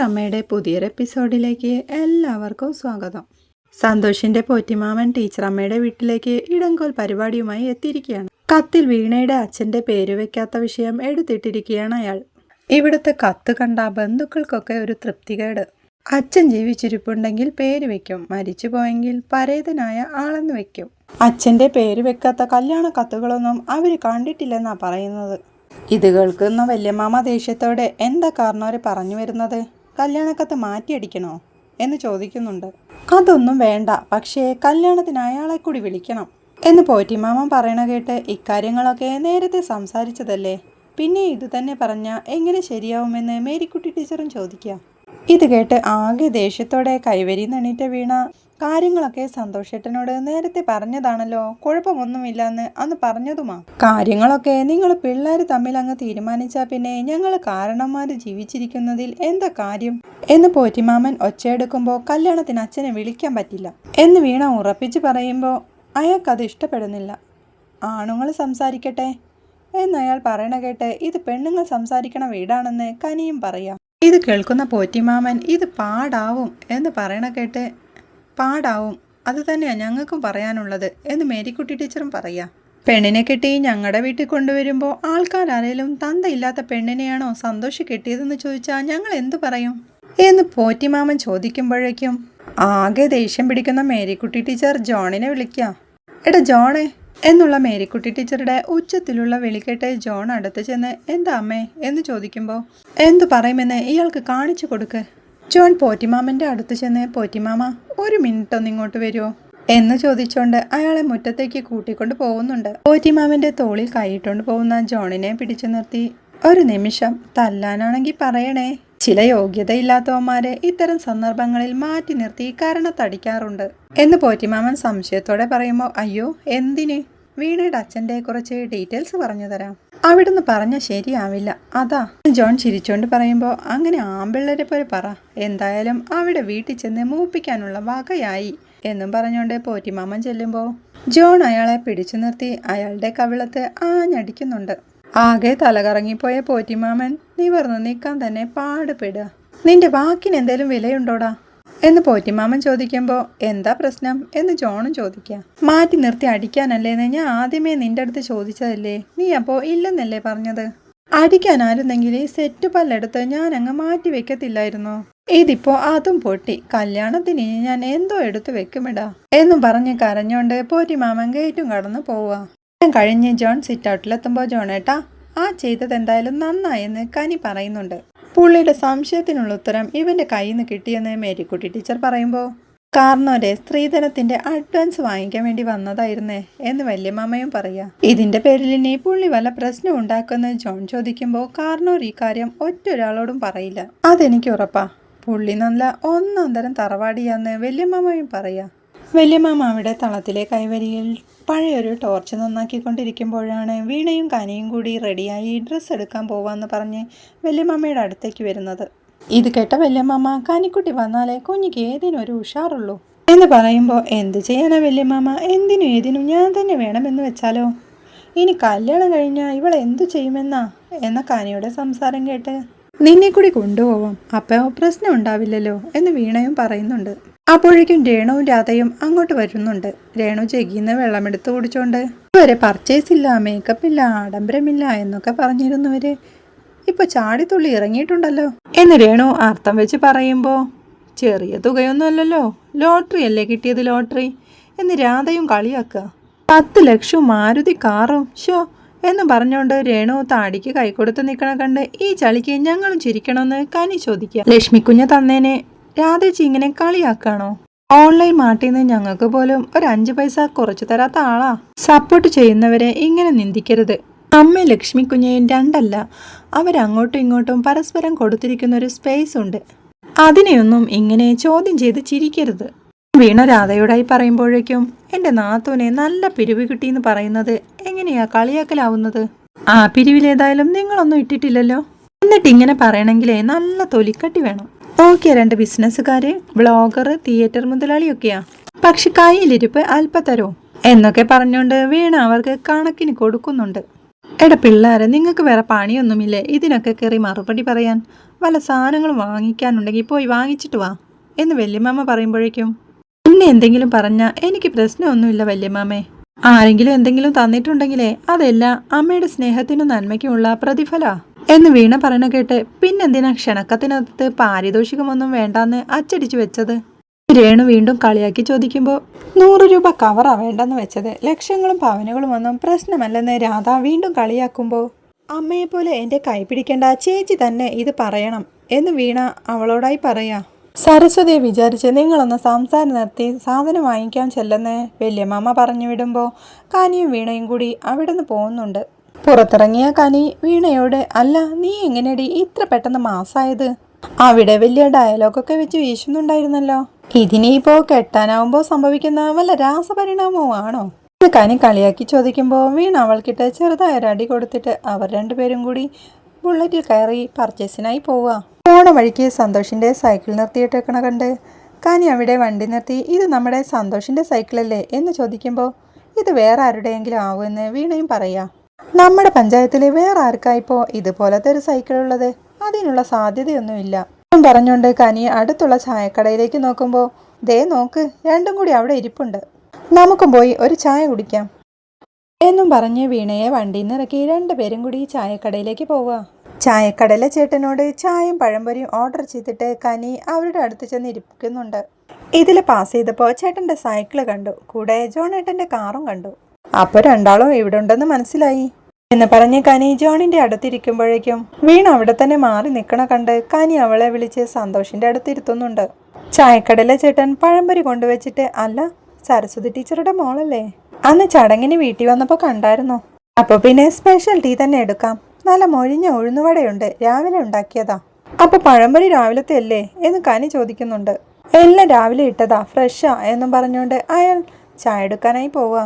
അമ്മയുടെ പുതിയൊരു എപ്പിസോഡിലേക്ക് എല്ലാവർക്കും സ്വാഗതം. സന്തോഷിന്റെ പോറ്റിമാമൻ ടീച്ചർ അമ്മയുടെ വീട്ടിലേക്ക് ഇടങ്കോൽ പരിപാടിയുമായി എത്തിയിരിക്കുകയാണ്. കത്തിൽ വീണയുടെ അച്ഛന്റെ പേര് വെക്കാത്ത വിഷയം എടുത്തിട്ടിരിക്കുകയാണ് അയാൾ. ഇവിടുത്തെ കത്ത് കണ്ട ബന്ധുക്കൾക്കൊക്കെ ഒരു തൃപ്തികേട്. അച്ഛൻ ജീവിച്ചിരിപ്പുണ്ടെങ്കിൽ പേര് വെക്കും. മരിച്ചു പോയെങ്കിൽ പരേതനായ ആളെന്ന് വെക്കും. അച്ഛന്റെ പേര് വെക്കാത്ത കല്യാണ കത്തുകളൊന്നും അവർ കണ്ടിട്ടില്ലെന്നാ പറയുന്നത്. ഇത് കേൾക്കുന്ന വല്യമാമ ദേഷ്യത്തോടെ എന്താ കാരണവര് പറഞ്ഞു വരുന്നത്? കല്യാണക്കത്ത് മാറ്റിയടിക്കണോ എന്ന് ചോദിക്കുന്നുണ്ട്. അതൊന്നും വേണ്ട പക്ഷേ കല്യാണത്തിന് അയാളെ കൂടി വിളിക്കണം എന്ന് പോറ്റിമാമൻ പറയണ കേട്ട് ഇക്കാര്യങ്ങളൊക്കെ നേരത്തെ സംസാരിച്ചതല്ലേ? പിന്നെ ഇത് തന്നെ പറഞ്ഞാൽ എങ്ങനെ ശരിയാവുമെന്ന് മേരിക്കുട്ടി ടീച്ചറും ചോദിക്കുക ഇത് കേട്ട് ആകെ ദേഷ്യത്തോടെ കൈവരി നണീറ്റ വീണ കാര്യങ്ങളൊക്കെ സന്തോഷേട്ടനോട് നേരത്തെ പറഞ്ഞതാണല്ലോ. കുഴപ്പമൊന്നുമില്ലെന്ന് അന്ന് പറഞ്ഞതുമാ. കാര്യങ്ങളൊക്കെ നിങ്ങൾ പിള്ളേർ തമ്മിൽ അങ്ങ് തീരുമാനിച്ചാൽ പിന്നെ ഞങ്ങൾ കാരണന്മാർ ജീവിച്ചിരിക്കുന്നതിൽ എന്താ കാര്യം? എന്ന് പോറ്റിമാമൻ ഒച്ചയെടുക്കുമ്പോൾ കല്യാണത്തിന് അച്ഛനെ വിളിക്കാൻ പറ്റില്ല. എന്ന് വീണ ഉറപ്പിച്ച് പറയുമ്പോൾ അയാൾക്കത് ഇഷ്ടപ്പെടുന്നില്ല. ആണുങ്ങൾ സംസാരിക്കട്ടെ. എന്ന് അയാൾ പറയണ കേട്ട് ഇത് പെണ്ണുങ്ങൾ സംസാരിക്കണ വീടാണെന്ന് കനിയും പറയാം. ഇത് കേൾക്കുന്ന പോറ്റിമാമൻ ഇത് പാടാവും എന്ന് പറയണ കേട്ട് പാടാവും. അത് തന്നെയാണ് ഞങ്ങൾക്കും പറയാനുള്ളത്. എന്ന് മേരിക്കുട്ടി ടീച്ചറും പറയാം. പെണ്ണിനെ കെട്ടി ഞങ്ങളുടെ വീട്ടിൽ കൊണ്ടുവരുമ്പോൾ ആൾക്കാരാരേലും തന്തയില്ലാത്ത പെണ്ണിനെയാണോ സന്തോഷി കെട്ടിയതെന്ന് ചോദിച്ചാൽ ഞങ്ങൾ എന്തു പറയും? എന്ന് പോറ്റിമാമൻ ചോദിക്കുമ്പോഴേക്കും ആകെ ദേഷ്യം പിടിക്കുന്ന മേരിക്കുട്ടി ടീച്ചർ ജോണിനെ വിളിക്കുക എടാ ജോണേ എന്നുള്ള മേരിക്കുട്ടി ടീച്ചറുടെ ഉച്ചത്തിലുള്ള വിളിക്കെട്ട് ജോൺ അടുത്ത് ചെന്ന് എന്താ അമ്മേ? എന്ന് ചോദിക്കുമ്പോൾ എന്തു പറയുമെന്ന് ഇയാൾക്ക് കാണിച്ചു കൊടുക്ക്. ജോൺ പോറ്റിമാമന്റെ അടുത്ത് ചെന്ന് പോറ്റിമാമ ഒരു മിനിറ്റ് ഒന്ന് ഇങ്ങോട്ട് വരുമോ എന്ന് ചോദിച്ചുകൊണ്ട് അയാളെ മുറ്റത്തേക്ക് കൂട്ടിക്കൊണ്ട് പോകുന്നുണ്ട്. പോറ്റിമാമന്റെ തോളിൽ കൈയിട്ടുകൊണ്ട് പോകുന്ന ജോണിനെ പിടിച്ചു നിർത്തി. ഒരു നിമിഷം തല്ലാനാണെങ്കിൽ പറയണേ. ചില യോഗ്യതയില്ലാത്തവന്മാരെ ഇത്തരം സന്ദർഭങ്ങളിൽ മാറ്റി നിർത്തി കാരണത്തടിക്കാറുണ്ട്. എന്ന് പോറ്റിമാമൻ സംശയത്തോടെ പറയുമ്പോൾ അയ്യോ എന്തിന്? വീണയുടെ അച്ഛന്റെ കുറച്ച് ഡീറ്റെയിൽസ് പറഞ്ഞു തരാം. അവിടുന്ന് പറഞ്ഞാൽ ശരിയാവില്ല. അതാ. ജോൺ ചിരിച്ചോണ്ട് പറയുമ്പോൾ അങ്ങനെ ആമ്പിള്ളരെ പോലെ പറ. എന്തായാലും അവിടെ വീട്ടിൽ ചെന്ന് മൂപ്പിക്കാനുള്ള വകയായി എന്നും പറഞ്ഞുകൊണ്ട് പോറ്റിമാമൻ ചെല്ലുമ്പോൾ ജോൺ അയാളെ പിടിച്ചു നിർത്തി അയാളുടെ കവിളത്ത് ആഞ്ഞടിക്കുന്നുണ്ട്. ആകെ തലകറങ്ങിപ്പോയ പോറ്റിമാമൻ നിവർന്ന് നിൽക്കാൻ തന്നെ പാടുപെടുക. നിന്റെ വാക്കിന് എന്തേലും വിലയുണ്ടോടാ? എന്ന് പോറ്റിമാമൻ ചോദിക്കുമ്പോൾ എന്താ പ്രശ്നം? എന്ന് ജോണും ചോദിക്കുക മാറ്റി നിർത്തി അടിക്കാനല്ലേന്ന് ഞാൻ ആദ്യമേ നിന്റെ അടുത്ത് ചോദിച്ചതല്ലേ? നീ അപ്പോൾ ഇല്ലെന്നല്ലേ പറഞ്ഞത്? അടിക്കാനായിരുന്നെങ്കിൽ ഈ സെറ്റ് പല്ലെടുത്ത് ഞാൻ അങ്ങ് മാറ്റി വെക്കത്തില്ലായിരുന്നോ? ഇതിപ്പോ അതും പൊട്ടി. കല്യാണത്തിന് ഇനി ഞാൻ എന്തോ എടുത്തു വെക്കുമിടാ എന്നും പറഞ്ഞ് കരഞ്ഞോണ്ട് പോറ്റിമാമൻ ഗേറ്റും കടന്നു പോവുക ഞാൻ കഴിഞ്ഞ് ജോൺ സിറ്റ് ഔട്ടിലെത്തുമ്പോൾ ജോണേട്ടാ ആ ചെയ്തത് എന്തായാലും നന്നായെന്ന് കനി പറയുന്നുണ്ട്. പുള്ളിയുടെ സംശയത്തിനുള്ള ഉത്തരം ഇവന്റെ കയ്യിൽ നിന്ന് കിട്ടിയെന്ന് മേരിക്കുട്ടി ടീച്ചർ പറയുമ്പോൾ കാർണോരെ സ്ത്രീധനത്തിന്റെ അഡ്വാൻസ് വാങ്ങിക്കാൻ വേണ്ടി വന്നതായിരുന്നേ എന്ന് വല്യമാമയും പറയാ. ഇതിന്റെ പേരിൽ ഇനി പുള്ളി വല്ല പ്രശ്നം ഉണ്ടാക്കുന്ന ജോൺ ചോദിക്കുമ്പോൾ കാർണോർ ഈ കാര്യം ഒറ്റൊരാളോടും പറയില്ല. അതെനിക്ക് ഉറപ്പാ. പുള്ളി നല്ല ഒന്നാം തരം തറവാടിയാന്ന് വല്യമാമയും പറയാ. വല്യമാമ അവിടെ തളത്തിലെ കൈവരിയിൽ പഴയൊരു ടോർച്ച് നന്നാക്കിക്കൊണ്ടിരിക്കുമ്പോഴാണ് വീണയും കനിയും കൂടി റെഡിയായി ഡ്രസ്സ് എടുക്കാൻ പോവാന്ന് പറഞ്ഞ് വല്യമാമയുടെ അടുത്തേക്ക് വരുന്നത്. ഇത് കേട്ട വല്യമാമ കനിക്കുട്ടി വന്നാലേ കുഞ്ഞിക്ക് ഏതിനും ഒരു ഉഷാറുള്ളൂ എന്ന് പറയുമ്പോൾ എന്ത് ചെയ്യാനാ വല്യമാമ എന്തിനും ഏതിനും ഞാൻ തന്നെ വേണമെന്ന് വെച്ചാലോ? ഇനി കല്യാണം കഴിഞ്ഞാൽ ഇവൾ എന്തു ചെയ്യുമെന്നാ? എന്ന കാനിയുടെ സംസാരം കേട്ട് നിന്നെ കൂടി കൊണ്ടുപോവാം. അപ്പോൾ പ്രശ്നം ഉണ്ടാവില്ലല്ലോ എന്ന് വീണയും പറയുന്നുണ്ട്. അപ്പോഴേക്കും രേണുവും രാധയും അങ്ങോട്ട് വരുന്നുണ്ട്. രേണു ചെകിന്ന് വെള്ളമെടുത്ത് കുടിച്ചോണ്ട് ഇതുവരെ പർച്ചേസ് ഇല്ല മേക്കപ്പ് ഇല്ല ആഡംബരമില്ല എന്നൊക്കെ പറഞ്ഞിരുന്നവര് ഇപ്പൊ ചാടിത്തുള്ളി ഇറങ്ങിയിട്ടുണ്ടല്ലോ. എന്ന് രേണു അർത്ഥം വെച്ച് പറയുമ്പോ ചെറിയ തുകയൊന്നുമല്ലല്ലോ ലോട്ടറി അല്ലേ കിട്ടിയത് ലോട്ടറി എന്ന് രാധയും കളിയാക്കുക. പത്ത് ലക്ഷം മാരുതി കാറും ഷോ എന്ന് പറഞ്ഞുകൊണ്ട് രേണു താടിക്ക് കൈ കൊടുത്ത് നിൽക്കണ കണ്ട് ഈ ചളിക്ക് ഞങ്ങളും ചിരിക്കണമെന്ന് കനി ചോദിക്കുക ലക്ഷ്മിക്കുഞ്ഞ് തന്നേനെ രാധേച്ചി ഇങ്ങനെ കളിയാക്കാണോ? ഓൺലൈൻ മാട്ടിൽ നിന്ന് ഞങ്ങൾക്ക് പോലും ഒരു അഞ്ച് പൈസ കുറച്ചു തരാത്ത ആളാ. സപ്പോർട്ട് ചെയ്യുന്നവരെ ഇങ്ങനെ നിന്ദിക്കരുത്. അമ്മ ലക്ഷ്മി കുഞ്ഞയും രണ്ടല്ല. അവരങ്ങോട്ടും ഇങ്ങോട്ടും പരസ്പരം കൊടുത്തിരിക്കുന്ന ഒരു സ്പേസ് ഉണ്ട്. അതിനെയൊന്നും ഇങ്ങനെ ചോദ്യം ചെയ്ത് ചിരിക്കരുത്. വീണ രാധയോടായി പറയുമ്പോഴേക്കും എന്റെ നാത്തൂനെ നല്ല പിരിവ് കിട്ടിയെന്ന് പറയുന്നത് എങ്ങനെയാ കളിയാക്കലാവുന്നത്? ആ പിരിവിലേതായാലും നിങ്ങളൊന്നും ഇട്ടിട്ടില്ലല്ലോ. എന്നിട്ട് ഇങ്ങനെ പറയണമെങ്കിലേ നല്ല തൊലിക്കട്ടി വേണം. നോക്കിയ രണ്ട് ബിസിനസ്സുകാര് ബ്ലോഗർ തിയേറ്റർ മുതലാളിയൊക്കെയാ. പക്ഷെ കയ്യിലിരിപ്പ് അല്പത്തരോ. എന്നൊക്കെ പറഞ്ഞുകൊണ്ട് വീണ അവർക്ക് കണക്കിന് കൊടുക്കുന്നുണ്ട്. എടാ പിള്ളേരെ നിങ്ങൾക്ക് വേറെ പണിയൊന്നുമില്ലേ? ഇതിനൊക്കെ കയറി മറുപടി പറയാൻ. വല്ല സാധനങ്ങളും വാങ്ങിക്കാനുണ്ടെങ്കിൽ പോയി വാങ്ങിച്ചിട്ട് വാ. എന്ന് വല്യമ്മ പറയുമ്പോഴേക്കും പിന്നെ എന്തെങ്കിലും പറഞ്ഞാൽ എനിക്ക് പ്രശ്നമൊന്നുമില്ല വല്യമ്മേ. ആരെങ്കിലും എന്തെങ്കിലും തന്നിട്ടുണ്ടെങ്കിലേ അതെല്ലാം അമ്മയുടെ സ്നേഹത്തിനും നന്മയ്ക്കുമുള്ള പ്രതിഫല. എന്ന് വീണ പറയണ കേട്ട് പിന്നെന്തിനാ ക്ഷണക്കത്തിനകത്ത് പാരിതോഷികമൊന്നും വേണ്ടാന്ന് അച്ചടിച്ചു വെച്ചത്? രേണു വീണ്ടും കളിയാക്കി ചോദിക്കുമ്പോൾ നൂറ് രൂപ കവറാ വേണ്ടെന്ന് വെച്ചത്. ലക്ഷങ്ങളും പവനുകളും ഒന്നും പ്രശ്നമല്ലെന്ന് രാധ വീണ്ടും കളിയാക്കുമ്പോൾ അമ്മയെപ്പോലെ എന്റെ കൈ പിടിക്കേണ്ട ചേച്ചി തന്നെ ഇത് പറയണം എന്ന് വീണ അവളോടായി പറയാ. സരസ്വതിയെ വിചാരിച്ച് നിങ്ങളൊന്ന് സംസാരം നിർത്തി സാധനം വാങ്ങിക്കാൻ ചെല്ലെന്ന് വല്യമ്മ പറഞ്ഞു വിടുമ്പോൾ കാനിയും വീണയും കൂടി അവിടെ നിന്ന് പോകുന്നുണ്ട് പുറത്തിറങ്ങിയ കനി വീണയോട് അല്ല നീ എങ്ങനെയടി ഇത്ര പെട്ടെന്ന് മാസായത്? അവിടെ വലിയ ഡയലോഗൊക്കെ വെച്ച് വീശുന്നുണ്ടായിരുന്നല്ലോ. ഇതിനിപ്പോ കെട്ടാനാവുമ്പോ സംഭവിക്കുന്ന വല്ല രാസപരിണാമവും ആണോ? കനി കളിയാക്കി ചോദിക്കുമ്പോൾ വീണ അവൾക്കിട്ട് ചെറുതായ ഒരു അടി കൊടുത്തിട്ട് അവർ രണ്ടുപേരും കൂടി ബുള്ളറ്റിൽ കയറി പർച്ചേസിനായി പോവുക. പോണ വഴിക്ക് സന്തോഷിന്റെ സൈക്കിൾ നിർത്തിയിട്ടേക്കണ കണ്ട് കനി അവിടെ വണ്ടി നിർത്തി ഇത് നമ്മുടെ സന്തോഷിന്റെ സൈക്കിളല്ലേ? എന്ന് ചോദിക്കുമ്പോൾ ഇത് വേറെ ആരുടെയെങ്കിലും ആവുമെന്ന് വീണയും പറയാ. നമ്മുടെ പഞ്ചായത്തിൽ വേറെ ആർക്കായിപ്പോ ഇതുപോലത്തെ ഒരു സൈക്കിൾ ഉള്ളത്? അതിനുള്ള സാധ്യതയൊന്നുമില്ല. പറഞ്ഞുകൊണ്ട് കനി അടുത്തുള്ള ചായക്കടയിലേക്ക് നോക്കുമ്പോൾ ദേ നോക്ക് രണ്ടും കൂടി അവിടെ ഇരിപ്പുണ്ട്. നമുക്കും പോയി ഒരു ചായ കുടിക്കാം. എന്നും പറഞ്ഞ് വീണയെ വണ്ടിയിൽ നിന്ന് ഇറക്കി രണ്ടുപേരും കൂടി ചായക്കടയിലേക്ക് പോവുക. ചായക്കടയിലെ ചേട്ടനോട് ചായയും പഴംപൊരിയും ഓർഡർ ചെയ്തിട്ട് കനി അവരുടെ അടുത്ത് ചെന്ന് ഇരിക്കുന്നുണ്ട്. ഇതിൽ പാസ് ചെയ്തപ്പോൾ ചേട്ടന്റെ സൈക്കിൾ കണ്ടു. കൂടെ ജോണേട്ടന്റെ കാറും കണ്ടു. അപ്പോൾ രണ്ടാളും ഇവിടെ ഉണ്ടെന്ന് മനസ്സിലായി. എന്ന് പറഞ്ഞ് കനി ജോണിന്റെ അടുത്തിരിക്കുമ്പോഴേക്കും വീണ അവിടെ തന്നെ മാറി നിൽക്കണ കണ്ട് കനി അവളെ വിളിച്ച് സന്തോഷിന്റെ അടുത്തിരുത്തുന്നുണ്ട് ചായക്കടലെ ചേട്ടൻ പഴംപൊരി കൊണ്ടുവച്ചിട്ട് അല്ല സരസ്വതി ടീച്ചറുടെ മോളല്ലേ? അന്ന് ചടങ്ങിന് വീട്ടിൽ വന്നപ്പോൾ കണ്ടായിരുന്നു. അപ്പോൾ പിന്നെ സ്പെഷ്യൽ ടീ തന്നെ എടുക്കാം. നല്ല മൊഴിഞ്ഞ ഉഴുന്നുവടയുണ്ട് രാവിലെ ഉണ്ടാക്കിയതാ. അപ്പൊ പഴംപൊരി രാവിലത്തെ അല്ലേ? എന്ന് കനി ചോദിക്കുന്നുണ്ട്. എല്ലാം രാവിലെ ഇട്ടതാ ഫ്രഷാ എന്നും പറഞ്ഞുകൊണ്ട് അയാൾ ചായ എടുക്കാനായി പോവാ.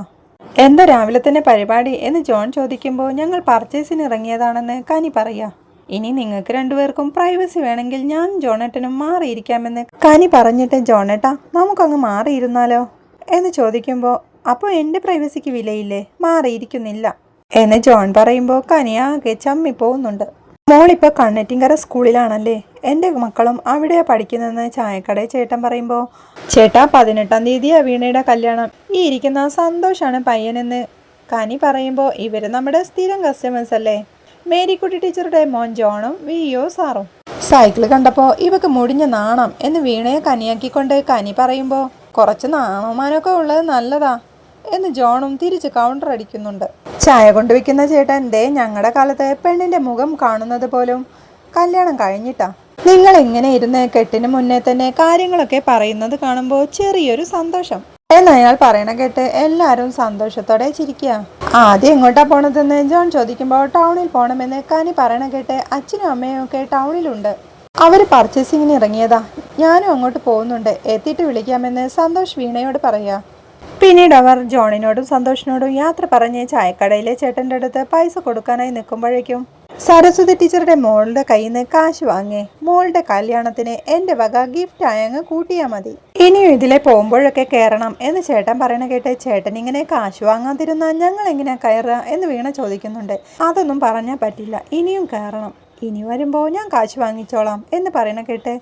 എന്താ രാവിലെ തന്നെ പരിപാടി എന്ന് ജോൺ ചോദിക്കുമ്പോൾ ഞങ്ങൾ പർച്ചേസിന് ഇറങ്ങിയതാണെന്ന് കനി പറയാ. ഇനി നിങ്ങൾക്ക് രണ്ടുപേർക്കും പ്രൈവസി വേണമെങ്കിൽ ഞാൻ ജോണേട്ടനും മാറിയിരിക്കാമെന്ന് കനി പറഞ്ഞിട്ട് ജോണേട്ടാ നമുക്കങ്ങ് മാറിയിരുന്നാലോ? എന്ന് ചോദിക്കുമ്പോൾ അപ്പോൾ എന്റെ പ്രൈവസിക്ക് വിലയില്ലേ? മാറിയിരിക്കുന്നില്ല. എന്ന് ജോൺ പറയുമ്പോൾ കനി ആകെ ചമ്മി പോകുന്നുണ്ട് മോളിപ്പോൾ കണ്ണറ്റിങ്കര സ്കൂളിലാണല്ലേ? എന്റെ മക്കളും അവിടെയാണ് പഠിക്കുന്നതെന്ന് ചായക്കടയിൽ ചേട്ടൻ പറയുമ്പോൾ ചേട്ടാ പതിനെട്ടാം തീയതിയാണ് വീണയുടെ കല്യാണം. ഈ ഇരിക്കുന്ന സന്തോഷാണ് പയ്യനെന്ന്. കനി പറയുമ്പോൾ ഇവർ നമ്മുടെ സ്ഥിരം കസ്റ്റമേഴ്സ് അല്ലേ? മേരിക്കുട്ടി ടീച്ചറുടെ മോൻ ജോണും വി ഒ സാറും. സൈക്കിൾ കണ്ടപ്പോൾ ഇവക്ക് മുടിഞ്ഞ നാണം എന്ന് വീണയെ കനിയാക്കിക്കൊണ്ട് കനി പറയുമ്പോൾ കുറച്ച് നാണമാനൊക്കെ ഉള്ളത് നല്ലതാ എന്ന് ജോണും തിരിച്ച് കൗണ്ടർ അടിക്കുന്നുണ്ട്. ചായ കൊണ്ടുവയ്ക്കുന്ന ചേട്ടൻ ദേ ഞങ്ങളുടെ കാലത്ത് പെണ്ണിന്റെ മുഖം കാണുന്നത് പോലും കല്യാണം കഴിഞ്ഞിട്ടാ. നിങ്ങൾ ഇങ്ങനെ ഇരുന്ന് കെട്ടിന് മുന്നേ തന്നെ കാര്യങ്ങളൊക്കെ പറയുന്നത് കാണുമ്പോൾ ചെറിയൊരു സന്തോഷം. എന്ന് അയാൾ പറയണ കേട്ട് എല്ലാവരും സന്തോഷത്തോടെ ചിരിക്കുക ആദ്യം എങ്ങോട്ടാ പോണതെന്ന് ജോൺ ചോദിക്കുമ്പോൾ ടൗണിൽ പോകണമെന്ന് കാനി പറയണ കേട്ട് അച്ഛനും അമ്മയും ഒക്കെ ടൗണിലുണ്ട്. അവർ പർച്ചേസിങ്ങിന് ഇറങ്ങിയതാ. ഞാനും അങ്ങോട്ട് പോകുന്നുണ്ട്. എത്തിയിട്ട് വിളിക്കാമെന്ന് സന്തോഷ് വീണയോട് പറയുക പിന്നീട് അവർ ജോണിനോടും സന്തോഷിനോടും യാത്ര പറഞ്ഞ് ചായക്കടയിലെ ചേട്ടന്റെ അടുത്ത് പൈസ കൊടുക്കാനായി നിൽക്കുമ്പോഴേക്കും സരസ്വതി ടീച്ചറുടെ മോളുടെ കയ്യിൽ നിന്ന് കാശ് വാങ്ങി. മോളുടെ കല്യാണത്തിന് എന്റെ വക ഗിഫ്റ്റ് ആയങ്ങ് കൂട്ടിയാൽ മതി. ഇനിയും ഇതിലെ പോകുമ്പോഴൊക്കെ കയറണം എന്ന് ചേട്ടൻ പറയണ കേട്ട് ചേട്ടൻ ഇങ്ങനെ കാശ് വാങ്ങാതിരുന്നാൽ ഞങ്ങൾ എങ്ങനെ കയറുക എന്ന് വീണ ചോദിക്കുന്നുണ്ട്. അതൊന്നും പറഞ്ഞാൽ പറ്റില്ല. ഇനിയും കയറണം ഇനി വരുമ്പോൾ ഞാൻ കാശ് വാങ്ങിച്ചോളാം എന്ന് പറയണ കേട്ട്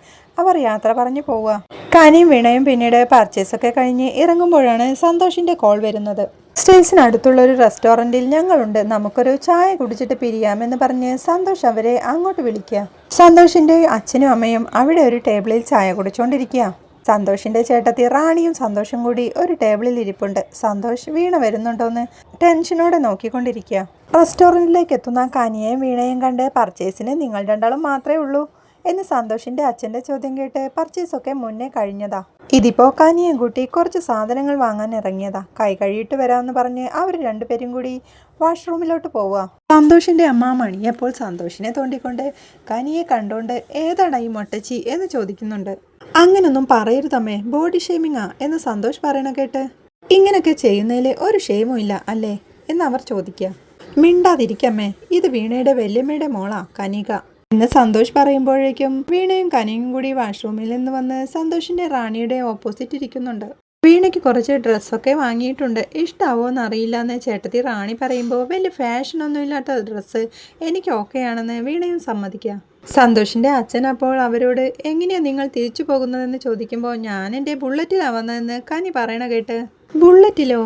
അവർ യാത്ര പറഞ്ഞു പോവുക. കനിയും വീണയും പിന്നീട് പർച്ചേസ് ഒക്കെ കഴിഞ്ഞ് ഇറങ്ങുമ്പോഴാണ് സന്തോഷിന്റെ കോൾ വരുന്നത്. സ്റ്റേഷനടുത്തുള്ള ഒരു റെസ്റ്റോറന്റിൽ ഞങ്ങളുണ്ട്. നമുക്കൊരു ചായ കുടിച്ചിട്ട് പിരിയാമെന്ന് പറഞ്ഞ് സന്തോഷ് അവരെ അങ്ങോട്ട് വിളിക്കുക. സന്തോഷിന്റെ അച്ഛനും അമ്മയും അവിടെ ഒരു ടേബിളിൽ ചായ കുടിച്ചുകൊണ്ടിരിക്കുക സന്തോഷിന്റെ ചേട്ടത്തി റാണിയും സന്തോഷം കൂടി ഒരു ടേബിളിൽ ഇരിപ്പുണ്ട്. സന്തോഷ് വീണ വരുന്നുണ്ടോന്ന് ടെൻഷനോടെ നോക്കിക്കൊണ്ടിരിക്കുക. റെസ്റ്റോറന്റിലേക്ക് എത്തുന്ന കനിയെയും വീണയും കണ്ട് പർച്ചേസിന് നിങ്ങൾ രണ്ടാളും മാത്രമേ ഉള്ളൂ. എന്ന് സന്തോഷിന്റെ അച്ഛന്റെ ചോദ്യം കേട്ട് പർച്ചേസ് ഒക്കെ മുന്നേ കഴിഞ്ഞതാ. ഇതിപ്പോ കാനിയും കൂട്ടി കുറച്ച് സാധനങ്ങൾ വാങ്ങാൻ ഇറങ്ങിയതാ. കൈ കഴിയിട്ട് വരാമെന്ന് പറഞ്ഞ് അവർ രണ്ടുപേരും കൂടി വാഷ്റൂമിലോട്ട് പോവുക. സന്തോഷിന്റെ അമ്മ മണിയപ്പോൾ സന്തോഷിനെ തോണ്ടിക്കൊണ്ട് കനിയെ കണ്ടോണ്ട് ഏതാണ് ഈ മൊട്ടച്ചി? എന്ന് ചോദിക്കുന്നുണ്ട്. അങ്ങനൊന്നും പറയരുതമ്മേ ബോഡി ഷേമിങ്ങാ എന്ന് സന്തോഷ് പറയണ കേട്ട് ഇങ്ങനൊക്കെ ചെയ്യുന്നതിൽ ഒരു ഷെയിമും ഇല്ല അല്ലേ? എന്ന് അവർ ചോദിക്കുക മിണ്ടാതിരിക്കമ്മേ ഇത് വീണയുടെ വല്യമ്മയുടെ മോളാ കനിക. എന്ന് സന്തോഷ് പറയുമ്പോഴേക്കും വീണയും കനിയും കൂടി വാഷ്റൂമിൽ നിന്ന് വന്ന് സന്തോഷിന്റെ റാണിയുടെ ഓപ്പോസിറ്റ് ഇരിക്കുന്നുണ്ട്. വീണയ്ക്ക് കുറച്ച് ഡ്രസ്സൊക്കെ വാങ്ങിയിട്ടുണ്ട്. ഇഷ്ടാവോന്ന് അറിയില്ല എന്ന് ചേട്ടത്തി റാണി പറയുമ്പോൾ വലിയ ഫാഷനൊന്നും ഇല്ലാത്ത ഡ്രസ്സ് എനിക്ക് ഓക്കെയാണെന്ന് വീണയും സമ്മതിക്കുക. സന്തോഷിന്റെ അച്ഛൻ അപ്പോൾ അവരോട് എങ്ങനെയാ നിങ്ങൾ തിരിച്ചു പോകുന്നതെന്ന് ചോദിക്കുമ്പോൾ ഞാൻ എന്റെ ബുള്ളറ്റിലാണ് വന്നതെന്ന് കനി പറയണ കേട്ട് ബുള്ളറ്റിലോ?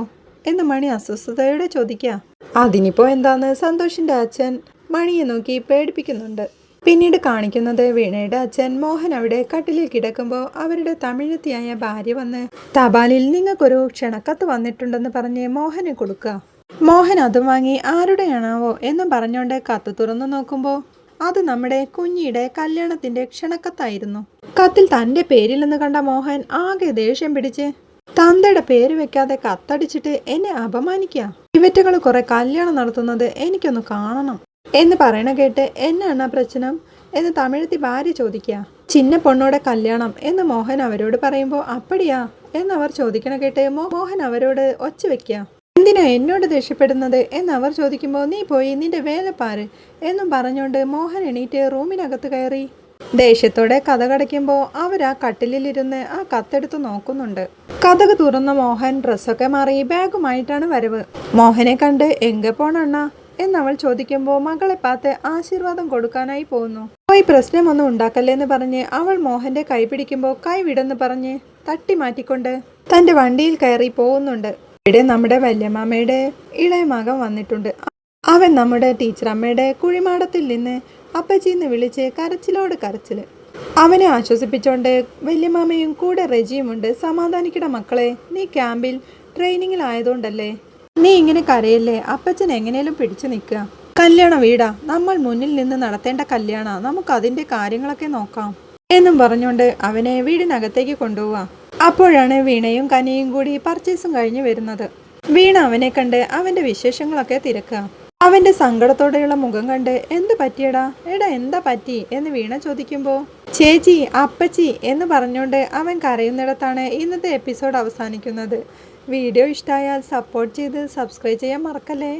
എന്ന് മണി അസ്വസ്ഥതയോടെ ചോദിക്കുക. അതിനിപ്പോ എന്താന്ന് സന്തോഷിന്റെ അച്ഛൻ മണിയെ നോക്കി പേടിപ്പിക്കുന്നുണ്ട്. പിന്നീട് കാണിക്കുന്നത് വീണയുടെ അച്ഛൻ മോഹൻ അവിടെ കട്ടിലിൽ കിടക്കുമ്പോൾ അവരുടെ തമിഴത്തിയായ ഭാര്യ വന്ന് തപാലിൽ നിങ്ങൾക്കൊരു ക്ഷണക്കത്ത് വന്നിട്ടുണ്ടെന്ന് പറഞ്ഞ് മോഹന് കൊടുക്കുക. മോഹൻ അതും വാങ്ങി ആരുടെയാണാവോ എന്നും പറഞ്ഞുകൊണ്ട് കത്ത് തുറന്നു നോക്കുമ്പോൾ അത് നമ്മുടെ കുഞ്ഞിയുടെ കല്യാണത്തിന്റെ ക്ഷണക്കത്തായിരുന്നു. കത്തിൽ തന്റെ പേരില്ലെന്ന് കണ്ട മോഹൻ ആകെ ദേഷ്യം പിടിച്ച് തന്തയുടെ പേര് വെക്കാതെ കത്തടിച്ചിട്ട് എന്നെ അപമാനിക്കുക ഇവറ്റകൾ കുറെ കല്യാണം നടത്തുന്നത് എനിക്കൊന്ന് കാണണം. എന്ന് പറയണ കേട്ട് എന്നാണ് പ്രശ്നം? എന്ന് തമിഴത്തി ഭാര്യ ചോദിക്കുക. ചിന്ന പൊണ്ണോടെ കല്യാണം എന്ന് മോഹൻ അവരോട് പറയുമ്പോൾ അപ്പടിയാ എന്ന് അവർ ചോദിക്കണ കേട്ട് മോഹൻ അവരോട് ഒച്ച വെക്കുക. എന്തിനാ എന്നോട് ദേഷ്യപ്പെടുന്നത്? അവർ ചോദിക്കുമ്പോൾ നീ പോയി നിന്റെ വേലപ്പാര് എന്നും പറഞ്ഞുകൊണ്ട് മോഹൻ എണീറ്റ് റൂമിനകത്ത് കയറി. ദേഷ്യത്തോടെ കഥ കടയ്ക്കുമ്പോൾ അവർ ആ കട്ടിലിരുന്ന് ആ കത്തെടുത്ത് നോക്കുന്നുണ്ട്. കഥക് തുറന്ന മോഹൻ ഡ്രസ്സൊക്കെ മാറി ബാഗുമായിട്ടാണ് വരവ്. മോഹനെ കണ്ട് എങ്ക പോണണ്ണ? എന്നവൾ ചോദിക്കുമ്പോൾ മകളെ പാത്ത് ആശീർവാദം കൊടുക്കാനായി പോകുന്നു. പോയി പ്രശ്നമൊന്നും ഉണ്ടാക്കല്ലേന്ന് പറഞ്ഞ് അവൾ മോഹന്റെ കൈ പിടിക്കുമ്പോൾ കൈ വിടെന്ന് പറഞ്ഞ് തട്ടി മാറ്റിക്കൊണ്ട് തന്റെ വണ്ടിയിൽ കയറി പോകുന്നുണ്ട്. ഇവിടെ നമ്മുടെ വല്യമാമയുടെ ഇളയ മകൻ വന്നിട്ടുണ്ട്. അവൻ നമ്മുടെ ടീച്ചറമ്മയുടെ കുഴിമാടത്തിൽ നിന്ന് അപ്പച്ചിന്ന് വിളിച്ച് കരച്ചിലോട് കരച്ചിൽ. അവനെ ആശ്വസിപ്പിച്ചോണ്ട് വല്യമാമയും കൂടെ റെജിയുമുണ്ട് സമാധാനിക്കട മക്കളെ നീ ക്യാമ്പിൽ ട്രെയിനിങ്ങിലായതുകൊണ്ടല്ലേ നീ ഇങ്ങനെ കരയല്ലേ? അപ്പച്ചൻ എങ്ങനെയും പിടിച്ചു നിൽക്കുക. കല്യാണ വീടാ. നമ്മൾ മുന്നിൽ നിന്ന് നടത്തേണ്ട കല്യാണ. നമുക്ക് അതിന്റെ കാര്യങ്ങളൊക്കെ നോക്കാം. എന്നും പറഞ്ഞുകൊണ്ട് അവനെ വീടിനകത്തേക്ക് കൊണ്ടുപോവാ. അപ്പോഴാണ് വീണയും കനിയും കൂടി പർച്ചേസും കഴിഞ്ഞു വരുന്നത്. വീണ അവനെ കണ്ട് അവന്റെ വിശേഷങ്ങളൊക്കെ തിരക്കുക. അവന്റെ സങ്കടത്തോടെയുള്ള മുഖം കണ്ട് എന്ത് പറ്റിയടാ? എടാ എന്താ പറ്റി? എന്ന് വീണ ചോദിക്കുമ്പോൾ ചേച്ചി അപ്പച്ചി എന്ന് പറഞ്ഞുകൊണ്ട് അവൻ കരയുന്നിടത്താണ് ഇന്നത്തെ എപ്പിസോഡ് അവസാനിക്കുന്നത്. വീഡിയോ ഇഷ്ടമായാൽ സപ്പോർട്ട് ചെയ്ത് സബ്സ്ക്രൈബ് ചെയ്യാൻ മറക്കല്ലേ?